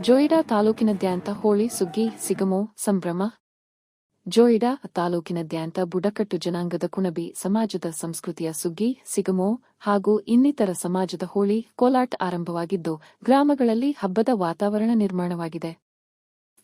ಜೋಯಿಡಾ ತಾಲೂಕಿನಾದ್ಯಂತ ಹೋಳಿ, ಸುಗ್ಗಿ, ಸಿಗಮೋ, ಸಂಭ್ರಮ. ಜೋಯಿಡಾ ತಾಲೂಕಿನಾದ್ಯಂತ ಬುಡಕಟ್ಟು ಜನಾಂಗದ ಕುಣಬಿ, ಸಮಾಜದ ಸಂಸ್ಕೃತಿಯ ಸುಗ್ಗಿ, ಸಿಗಮೋ ಹಾಗೂ ಇನ್ನಿತರ ಸಮಾಜದ ಹೋಳಿ, ಕೋಲಾಟ ಆರಂಭವಾಗಿದ್ದು, ಗ್ರಾಮಗಳಲ್ಲಿ ಹಬ್ಬದ ವಾತಾವರಣ ನಿರ್ಮಾಣವಾಗಿದೆ.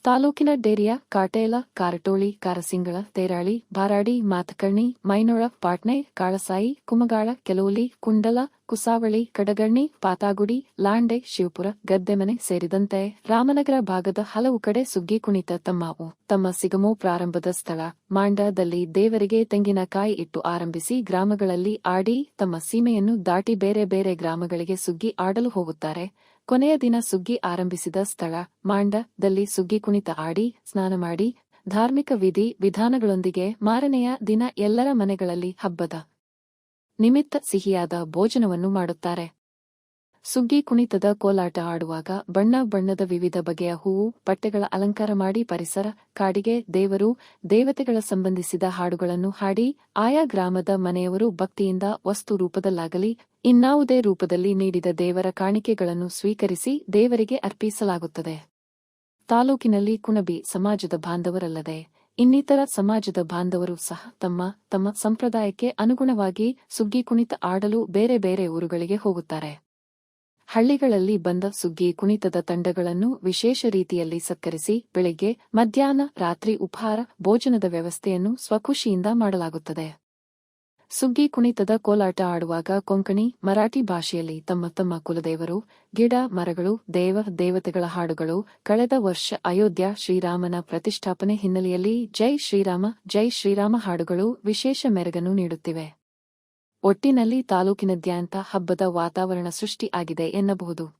ತಾಲೂಕಿನ ಡೇರಿಯ, ಕಾಟೇಲ, ಕಾರಟೋಳಿ, ಕಾರಸಿಂಗಳ, ತೇರಾಳಿ, ಬಾರಾಡಿ, ಮಾತಕರ್ಣಿ ಮೈನೊಳ ಪಾಟ್ನೆ, ಕಾಳಸಾಯಿ, ಕುಮಗಾಳ, ಕೆಲೋಲಿ, ಕುಂಡಲ, ಕುಸಾವಳಿ, ಕಡಗಣ್ಣಿ, ಪಾತಾಗುಡಿ, ಲಾಂಡೆ, ಶಿವಪುರ, ಗದ್ದೆಮನೆ ಸೇರಿದಂತೆ ರಾಮನಗರ ಭಾಗದ ಹಲವು ಕಡೆ ಸುಗ್ಗಿ ಕುಣಿತ ತಮ್ಮವು. ತಮ್ಮ ಸಿಗಮೋ ಪ್ರಾರಂಭದ ಸ್ಥಳ ಮಾಂಡದಲ್ಲಿ ದೇವರಿಗೆ ತೆಂಗಿನಕಾಯಿ ಇಟ್ಟು ಆರಂಭಿಸಿ ಗ್ರಾಮಗಳಲ್ಲಿ ಆಡಿ ತಮ್ಮ ಸೀಮೆಯನ್ನು ದಾಟಿ ಬೇರೆ ಬೇರೆ ಗ್ರಾಮಗಳಿಗೆ ಸುಗ್ಗಿ ಆಡಲು ಹೋಗುತ್ತಾರೆ. ಕೊನೆಯ ದಿನ ಸುಗ್ಗಿ ಆರಂಭಿಸಿದ ಸ್ಥಳ ಮಾಂಡದಲ್ಲಿ ಸುಗ್ಗಿ ಕುಣಿತ ಆಡಿ, ಸ್ನಾನ ಮಾಡಿ, ಧಾರ್ಮಿಕ ವಿಧಿ, ವಿಧಾನಗಳೊಂದಿಗೆ ಮಾರನೆಯ ದಿನ ಎಲ್ಲರ ಮನೆಗಳಲ್ಲಿ ಹಬ್ಬದ ನಿಮಿತ್ತ ಸಿಹಿಯಾದ ಭೋಜನವನ್ನು ಮಾಡುತ್ತಾರೆ. ಸುಗ್ಗಿ ಕುಣಿತದ ಕೋಲಾಟ ಆಡುವಾಗ ಬಣ್ಣ ಬಣ್ಣದ ವಿವಿಧ ಬಗೆಯ ಹೂವು ಪಟ್ಟೆಗಳ ಅಲಂಕಾರ ಮಾಡಿ ಪರಿಸರ, ಕಾಡಿಗೆ, ದೇವರು, ದೇವತೆಗಳ ಸಂಬಂಧಿಸಿದ ಹಾಡುಗಳನ್ನು ಹಾಡಿ, ಆಯಾ ಗ್ರಾಮದ ಮನೆಯವರು ಭಕ್ತಿಯಿಂದ ವಸ್ತು ರೂಪದಲ್ಲಾಗಲಿ ಇನ್ನಾವುದೇ ರೂಪದಲ್ಲಿ ನೀಡಿದ ದೇವರ ಕಾಣಿಕೆಗಳನ್ನು ಸ್ವೀಕರಿಸಿ ದೇವರಿಗೆ ಅರ್ಪಿಸಲಾಗುತ್ತದೆ. ತಾಲೂಕಿನಲ್ಲಿ ಕುಣಬಿ ಸಮಾಜದ ಬಾಂಧವರಲ್ಲದೆ ಇನ್ನಿತರ ಸಮಾಜದ ಬಾಂಧವರು ಸಹ ತಮ್ಮ ತಮ್ಮ ಸಂಪ್ರದಾಯಕ್ಕೆ ಅನುಗುಣವಾಗಿ ಸುಗ್ಗಿ ಕುಣಿತ ಆಡಲು ಬೇರೆ ಬೇರೆ ಊರುಗಳಿಗೆ ಹೋಗುತ್ತಾರೆ. ಹಳ್ಳಿಗಳಲ್ಲಿ ಬಂದ ಸುಗ್ಗಿ ಕುಣಿತದ ತಂಡಗಳನ್ನು ವಿಶೇಷ ರೀತಿಯಲ್ಲಿ ಸತ್ಕರಿಸಿ ಬೆಳಿಗ್ಗೆ, ಮಧ್ಯಾಹ್ನ, ರಾತ್ರಿ ಉಪಹಾರ, ಭೋಜನದ ವ್ಯವಸ್ಥೆಯನ್ನು ಸ್ವಖುಷಿಯಿಂದ ಮಾಡಲಾಗುತ್ತದೆ. ಸುಗ್ಗಿ ಕುಣಿತದ ಕೋಲಾಟ ಆಡುವಾಗ ಕೊಂಕಣಿ, ಮರಾಠಿ ಭಾಷೆಯಲ್ಲಿ ತಮ್ಮ ತಮ್ಮ ಕುಲದೇವರು, ಗಿಡ, ಮರಗಳು, ದೇವ, ದೇವತೆಗಳ ಹಾಡುಗಳು, ಕಳೆದ ವರ್ಷ ಅಯೋಧ್ಯ ಶ್ರೀರಾಮನ ಪ್ರತಿಷ್ಠಾಪನೆ ಹಿನ್ನೆಲೆಯಲ್ಲಿ ಜೈ ಶ್ರೀರಾಮ ಜೈ ಶ್ರೀರಾಮ ಹಾಡುಗಳು ವಿಶೇಷ ಮೆರಗನ್ನು ನೀಡುತ್ತಿವೆ. ಒಟ್ಟಿನಲ್ಲಿ ತಾಲೂಕಿನಾದ್ಯಂತ ಹಬ್ಬದ ವಾತಾವರಣ ಸೃಷ್ಟಿ ಆಗಿದೆ ಎನ್ನಬಹುದು.